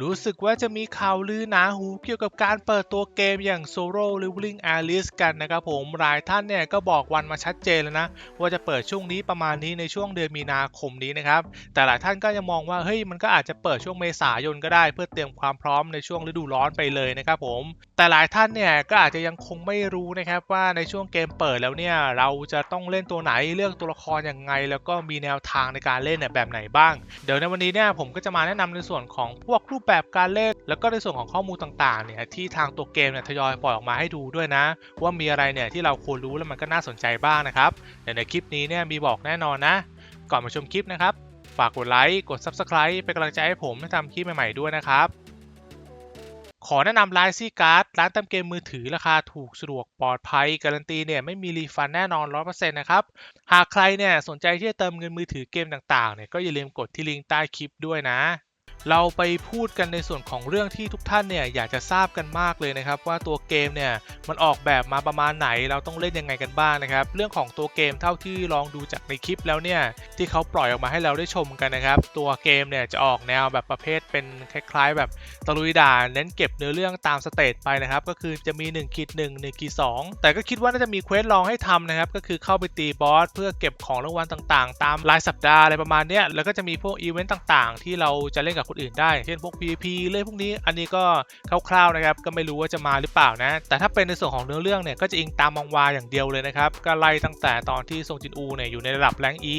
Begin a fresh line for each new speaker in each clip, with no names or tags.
รู้สึกว่าจะมีข่าวลือหนาหูเกี่ยวกับการเปิดตัวเกมอย่าง Solo Leveling Alice กันนะครับผมหลายท่านเนี่ยก็บอกวันมาชัดเจนแล้วนะ ว่าจะเปิดช่วงนี้ประมาณนี้ในช่วงเดือนมีนาคมนี้นะครับ แต่หลายท่านก็ยังมองว่าเฮ้ยมันก็อาจจะเปิดช่วงเมษายนก็ได้ เพื่อเตรียมความพร้อมในช่วงฤดูร้อนไปเลยนะครับผม แต่หลายท่านเนี่ยก็อาจจะยังคงไม่รู้นะครับว่าในช่วงเกมเปิดแล้วเนี่ยเราจะต้องเล่นตัวไหนเลือกตัวละครยังไง แล้วก็มีแนวทางในการเล่นแบบไหนบ้าง เดี๋ยวในวันนี้เนี่ยผมก็จะมาแนะนำในส่วนของพวกรูปแบบการเล่น แล้วก็ในส่วนของข้อมูลต่างๆเนี่ยที่ทางตัวเกมเนี่ยทยอยปล่อยออกมาให้ดูด้วยนะ ว่ามีอะไรเนี่ยที่เราควรรู้แล้วมันก็น่าสนใจบ้างนะครับเดี๋ยวในคลิปนี้เนี่ยมีบอกแน่นอนนะ ก่อนมาชมคลิปนะครับฝากกดไลค์กด Subscribe เป็นกำลังใจให้ผมทำคลิปใหม่ๆด้วยนะครับ ขอแนะนำร้านซีการ์ดร้านเติมเกมมือถือราคาถูกสะดวกปลอดภัย การันตีเนี่ยไม่มีรีฟันแน่นอน 100%นะครับ หากใครเนี่ยสนใจที่จะเติมเงินมือถือเกมต่างๆเนี่ยก็อย่าลืมกดที่ลิงก์ใต้คลิปด้วยนะ เราไปพูดกันในส่วนของเรื่องที่ทุกท่านเนี่ยอยากจะทราบกันมากเลยนะครับ ว่าตัวเกมเนี่ยมันออกแบบมาประมาณไหนเราต้องเล่นยังไงกันบ้างนะครับ เรื่องของตัวเกมเท่าที่ลองดูจากในคลิปแล้วเนี่ยที่เขาปล่อยออกมาให้เราได้ชมกันนะครับ ตัวเกมเนี่ยจะออกแนวแบบประเภทเป็นคล้ายๆ แบบตะลุยด่านเน้นเก็บเนื้อเรื่องตามสเตจไปนะครับ ก็คือจะมี1ขีด1 1ขีด2แต่ก็คิดว่าน่าจะมีเควสลองให้ทำนะครับ ก็คือเข้าไปตีบอสเพื่อเก็บของรางวัลต่างๆ ตามรายสัปดาห์อะไรประมาณเนี้ยแล้วก็จะมีพวกอีเวนต์ต่างๆ ที่เราจะเล่นกับคนอื่นได้ เช่นพวก PVP เรื่องพวกนี้ อันนี้ก็คร่าวๆนะครับ ก็ไม่รู้ว่าจะมาหรือเปล่านะ แต่ถ้าเป็นในส่วนของเนื้อเรื่องเนี่ย ก็จะอิงตามมังวาอย่างเดียวเลยนะครับ ก็ไล่ตั้งแต่ตอนที่ทรงจินอูเนี่ยอยู่ในระดับแรง E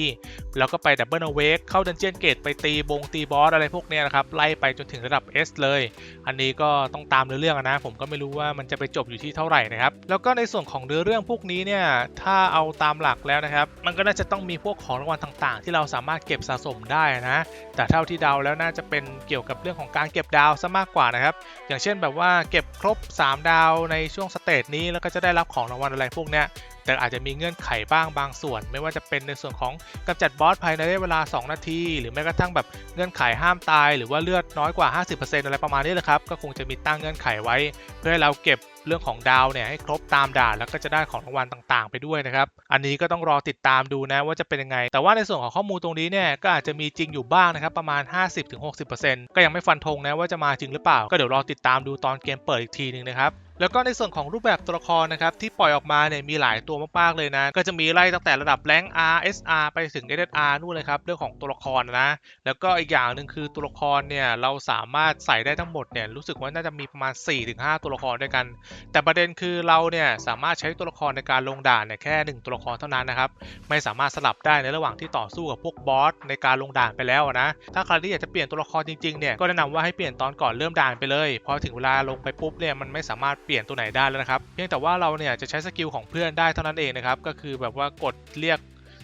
แล้วก็ไปดับเบิลเวกเข้าดันเจียนเกตไปตีบงตีบอสอะไรพวกเนี้ยนะครับ ไล่ไปจนถึงระดับ S เลย อันนี้ก็ต้องตามเนื้อเรื่องนะ ผมก็ไม่รู้ว่ามันจะไปจบอยู่ที่เท่าไหร่นะครับ แล้วก็ในส่วนของเนื้อเรื่องพวกนี้เนี่ย ถ้าเอาตามหลักแล้วนะครับ มันก็น่าจะต้องมีพวกของรางวัลต่าง ๆ ที่เราสามารถเก็บสะสมได้นะ แต่เท่าที่เดาแล้วน่าจะเป็นเกี่ยวกับเรื่องของการเก็บดาวซะมากกว่านะครับ อย่างเช่นแบบว่าเก็บครบ 3 ดาวในช่วงสเตจนี้แล้วก็จะได้รับของรางวัลอะไรพวกเนี้ยแต่อาจจะมีเงื่อนไขบ้างบางส่วน ไม่ว่าจะเป็นในส่วนของกำจัดบอสภายในเวลา 2 นาที หรือแม้กระทั่งแบบเงื่อนไขห้ามตาย หรือว่าเลือดน้อยกว่า 50%อะไรประมาณนี้แหละครับก็คงจะมีตั้งเงื่อนไขไว้ เพื่อให้เราเก็บเรื่องของดาวเนี่ยให้ครบตามด่านแล้วก็จะได้ของรางวัลต่างๆ ไปด้วยนะครับ อันนี้ก็ต้องรอติดตามดูนะว่าจะเป็นยังไง แต่ว่าในส่วนของข้อมูลตรงนี้เนี่ยก็อาจจะมีจริงอยู่บ้างนะครับประมาณ 50-60%ก็ยังไม่ฟันธงนะว่าจะมาจริงหรือเปล่า ก็เดี๋ยวรอติดตามดูตอนเกมเปิดอีกทีหนึงนะครับ แล้วก็ในส่วนของรูปแบบตัวละครนะครับที่ปล่อยออกมาเนี่ยมีหลายตัวมากๆเลยนะ ก็จะมีไล่ตั้งแต่ระดับแรง R SR ไปถึง SSR นู่นเลยครับเรื่องของตัวละครนะ แล้วก็อีกอย่างหนึ่งคือตัวละครเนี่ยเราสามารถใส่ได้ทั้งหมดเนี่ยรู้สึกว่าน่าจะมีประมาณ 4-5 ตัวละครด้วยกัน แต่ประเด็นคือเราเนี่ยสามารถใช้ตัวละครในการลงด่านเนี่ยแค่ 1 ตัวละครเท่านั้นนะครับไม่สามารถสลับได้ในระหว่างที่ต่อสู้กับพวกบอสในการลงด่านไปแล้วนะถ้าใครที่อยากจะเปลี่ยนตัวละครจริงๆเนี่ยก็แนะนำว่าให้เปลี่ยนตอนก่อนเริ่มด่านไปเลยพอถึงเวลาลงไปปุ๊บเนี่ยมันไม่สามารถปลี่ยนตัวไหนได้แล้วนะครับ เพียงแต่ว่าเราเนี่ยจะใช้สกิลของเพื่อนได้เท่านั้นเองนะครับ ก็คือแบบว่ากดเรียก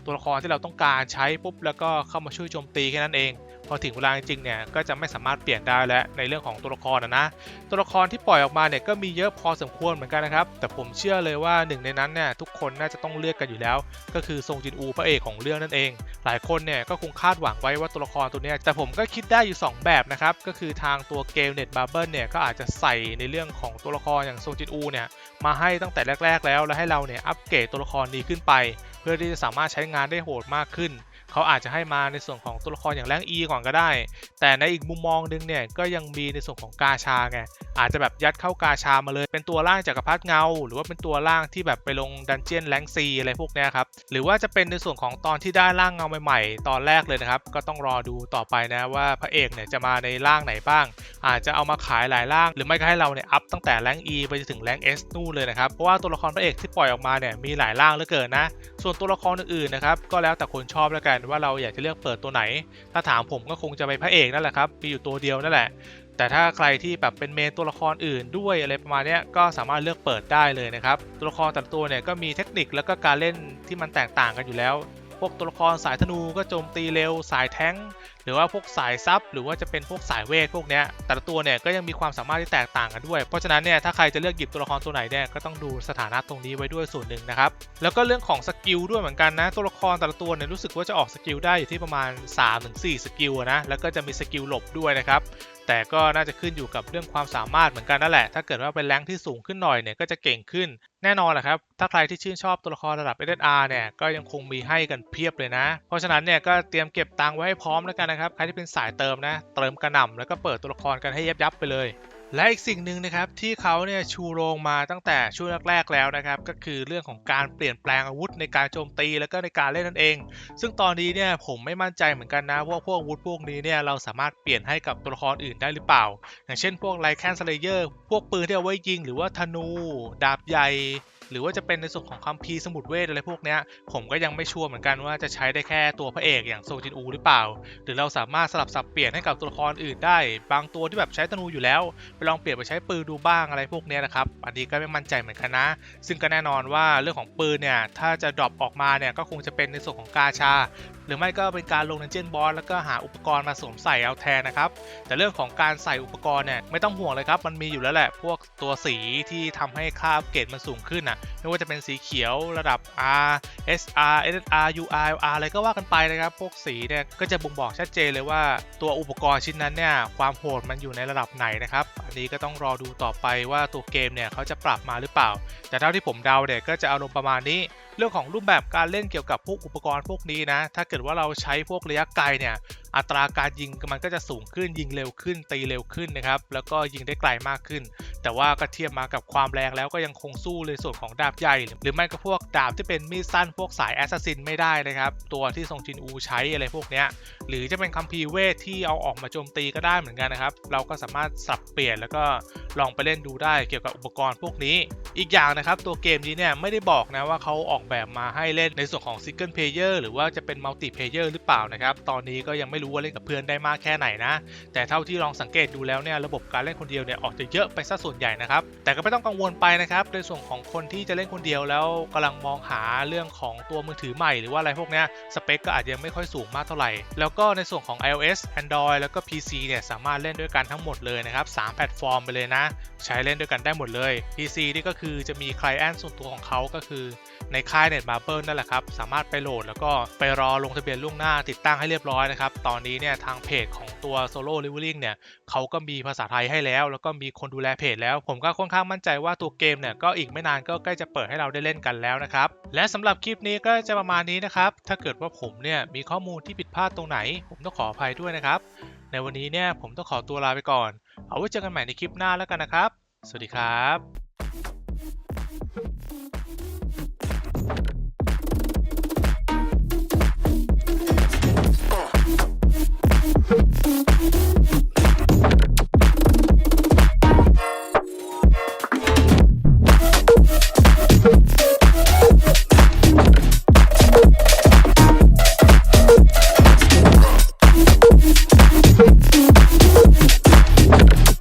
ตัวละครที่เราต้องการใช้ปุ๊บแล้วก็เข้ามาช่วยโจมตีแค่นั้นเอง พอถึงเวลาจริงๆเนี่ยก็จะไม่สามารถเปลี่ยนได้แล้วในเรื่องของตัวละครนะนะตัวละครที่ปล่อยออกมาเนี่ยก็มีเยอะพอสมควรเหมือนกันนะครับแต่ผมเชื่อเลยว่าหนึ่งในนั้นเนี่ยทุกคนน่าจะต้องเลือกกันอยู่แล้ว ก็คือซงจินอูพระเอกของเรื่องนั่นเอง หลายคนเนี่ยก็คงคาดหวังไว้ว่าตัวละครตัวเนี้ยแต่ผมก็คิดได้อยู่ 2 แบบนะครับก็คือทางตัวเกมเน็ตบาร์เบิลเนี่ยก็อาจจะใส่ในเรื่องของตัวละครอย่างซงจินอูเนี่ยมาให้ตั้งแต่แรก ๆ แล้ว แล้วให้เราเนี่ยอัปเกรดตัวละครนี้ขึ้นไป เพื่อที่จะสามารถใช้งานได้โหดมากขึ้น เขาอาจจะให้มาในส่วนของตัวละครอย่างแรง E ก่อนก็ได้ แต่ในอีกมุมมองหนึงเนี่ยก็ยังมีในส่วนของกาชาไงอาจจะแบบยัดเข้ากาชามาเลย เป็นตัวร่างจักรพรรดิเงา หรือว่าเป็นตัวร่างที่แบบไปลงดันเจียนแรงซีอะไรพวกนี้ครับหรือว่าจะเป็นในส่วนของตอนที่ได้ร่างเงาใหม่ๆ ตอนแรกเลยนะครับ ก็ต้องรอดูต่อไปนะว่าพระเอกเนี่ยจะมาในร่างไหนบ้าง อาจจะเอามาขายหลายร่าง หรือไม่ก็ให้เราเนี่ยอัพตั้งแต่แรง E ไปจนถึงแรง S นู่นเลยนะครับเพราะว่าตัวละครพระเอกที่ปล่อยออกมาเนี่ยมีหลายร่างเหลือเกินนะส่วนตัวละครอื่นๆนะครับก็แล้วแต่คนชอบแล้วกันว่าเราอยากจะเลือกเปิดตัวไหน ถ้าถามผมก็คงจะไปพระเอกนั่นแหละครับ มีอยู่ตัวเดียวนั่นแหละ แต่ถ้าใครที่แบบเป็นเมนตัวละครอื่นด้วยอะไรประมาณนี้ก็สามารถเลือกเปิดได้เลยนะครับ ตัวละครแต่ละตัวเนี่ยก็มีเทคนิคแล้วก็การเล่นที่มันแตกต่างกันอยู่แล้ว พวกตัวละครสายธนูก็โจมตีเร็วสายแท้งหรือว่าพวกสายซับหรือว่าจะเป็นพวกสายเวทพวกเนี้ยแต่ละตัวเนี่ยก็ยังมีความสามารถที่แตกต่างกันด้วย เพราะฉะนั้นเนี่ยถ้าใครจะเลือกหยิบตัวละครตัวไหนเนี่ยก็ต้องดูสถานะตรงนี้ไว้ด้วยส่วนหนึ่งนะครับแล้วก็เรื่องของสกิลด้วยเหมือนกันนะตัวละครแต่ละตัวเนี่ยรู้สึกว่าจะออกสกิลได้อยู่ที่ประมาณ 3-4 สกิลนะแล้วก็จะมีสกิลหลบด้วยนะครับ แต่ก็น่าจะขึ้นอยู่กับเรื่องความสามารถเหมือนกันนั่นแหละ ถ้าเกิดว่าเป็นแรงที่สูงขึ้นหน่อยเนี่ยก็จะเก่งขึ้น แน่นอนแหละครับ ถ้าใครที่ชื่นชอบตัวละครระดับ SSR เนี่ยก็ยังคงมีให้กันเพียบเลยนะ เพราะฉะนั้นเนี่ยก็เตรียมเก็บตังค์ไว้ให้พร้อมแล้วกันนะครับ ใครที่เป็นสายเติมนะ เติมกระหน่ำแล้วก็เปิดตัวละครกันให้ยับยับไปเลย และอีกสิ่งหนึ่งนะครับที่เขาเนี่ยชูโรงมาตั้งแต่ช่วงแรกๆแล้วนะครับ ก็คือเรื่องของการเปลี่ยนแปลงอาวุธในการโจมตีแล้วก็ในการเล่นนั่นเอง ซึ่งตอนนี้เนี่ยผมไม่มั่นใจเหมือนกันนะว่าพวกอาวุธพวกนี้เนี่ยเราสามารถเปลี่ยนให้กับตัวละครอื่นได้หรือเปล่า อย่างเช่นพวกไลแคนสเลเยอร์พวกปืนที่เอาไว้ยิง หรือว่าธนู ดาบใหญ่ หรือว่าจะเป็นในส่วนของคัมภีร์สมุดเวทอะไรพวกเนี้ยผมก็ยังไม่ชัวร์เหมือนกันว่าจะใช้ได้แค่ตัวพระเอกอย่างโซจินอูหรือเปล่า หรือเราสามารถสลับสับเปลี่ยนให้กับตัวละครอื่นได้ บางตัวที่แบบใช้ธนูอยู่แล้ว ไปลองเปลี่ยนไปใช้ปืนดูบ้างอะไรพวกเนี้ยนะครับอันนี้ก็ไม่มั่นใจเหมือนกันนะ ซึ่งก็แน่นอนว่าเรื่องของปืนเนี่ยถ้าจะดรอปออกมาเนี่ยก็คงจะเป็นในส่วนของกาชา หรือไม่ก็เป็นการลงในเจนบอสแล้วก็หาอุปกรณ์มาสวมใส่เอาแทนนะครับ แต่เรื่องของการใส่อุปกรณ์เนี่ยไม่ต้องห่วงเลยครับ มันมีอยู่แล้วแหละ พวกตัวสีที่ทำให้ค่าอัปเกรดมันสูงขึ้นอะ ไม่ว่าจะเป็นสีเขียวระดับ R SR SR UR R อะไรก็ว่ากันไปนะครับ พวกสีเนี่ยก็จะบ่งบอกชัดเจนเลยว่าตัวอุปกรณ์ชิ้นนั้นเนี่ยความโหดมันอยู่ในระดับไหนนะครับอันนี้ก็ต้องรอดูต่อไปว่าตัวเกมเนี่ยเขาจะปรับมาหรือเปล่า แต่เท่าที่ผมเดาเนี่ยก็จะอารมณ์ประมาณนี้ เรื่องของรูปแบบการเล่นเกี่ยวกับพวกอุปกรณ์พวกนี้นะ ถ้าเกิดว่าเราใช้พวกระยะไกลเนี่ย อัตราการยิงมันก็จะสูงขึ้นยิงเร็วขึ้น ตีเร็วขึ้นนะครับ แล้วก็ยิงได้ไกลมากขึ้น แต่ว่าก็เทียบมากับความแรงแล้วก็ยังคงสู้ในส่วนของดาบใหญ่ หรือไม่ก็พวกดาบที่เป็นมีดสั้นพวกสายแอสซัสซินไม่ได้นะครับ ตัวที่ทรงจินอูใช้อะไรพวกเนี้ยหรือจะเป็นคัมภีร์เวทที่เอาออกมาโจมตีก็ได้เหมือนกันนะครับ เราก็สามารถสับเปลี่ยนแล้วก็ลองไปเล่นดูได้เกี่ยวกับอุปกรณ์พวกนี้ อีกอย่างนะครับตัวเกมนี้เนี่ยไม่ได้บอกนะว่าเขาออกแบบมาให้เล่นในส่วนของซิงเกิลเพลเยอร์หรือว่าจะเป็นมัลติเพลเยอร์หรือเปล่านะครับตอนนี้ก็ยังไม่รู้ว่าเล่นกับเพื่อนได้มากแค่ไหนนะ แต่เท่าที่ลองสังเกตดูแล้วเนี่ยระบบการเล่นคนเดียวเนี่ยออกจะเยอะไปซะส่วนใหญ่นะครับ แต่ก็ไม่ต้องกังวลไปนะครับในส่วนของคนที่จะเล่นคนเดียวแล้วกำลังมองหาเรื่องของตัวมือถือใหม่หรือว่าอะไรพวกเนี้ยสเปคก็อาจจะยังไม่ค่อยสูงมากเท่าไหร่ แล้วก็ในส่วนของ iOS Android แล้วก็ PC เนี่ยสามารถเล่นด้วยกันทั้งหมดเลยนะครับ3แพลตฟอร์มไปเลยนะ ใช้เล่นด้วยกันได้หมดเลย PC นี่ก็คือจะมีคลเอนส่วนตัวของเขาก็คือในค่าย Netmarble นั่นแหละครับ สามารถไปโหลดแล้วก็ไปรอลงทะเบียนล่วงหน้าติดตั้งให้เรียบร้อยนะครับตอนอนี้เนี่ยทางเพจของตัว Solo Leveling เนี่ยเขาก็มีภาษาไทยให้แล้ว แล้วก็มีคนดูแลเพจแล้ว ผมก็ค่อนข้างมั่นใจว่าตัวเกมเนี่ยก็อีกไม่นานก็ใกล้จะเปิดให้เราได้เล่นกันแล้วนะครับ และสำหรับคลิปนี้ก็จะประมาณนี้นะครับ ถ้าเกิดว่าผมเนี่ยมีข้อมูลที่ผิดพลาดตรงไหน ผมต้องขออภัยด้วยนะครับ ในวันนี้เนี่ยผมต้องขอตัวลาไปก่อน เอาไว้เจอกันใหม่ในคลิปหน้าแล้วกันนะครับ สวัสดีครับ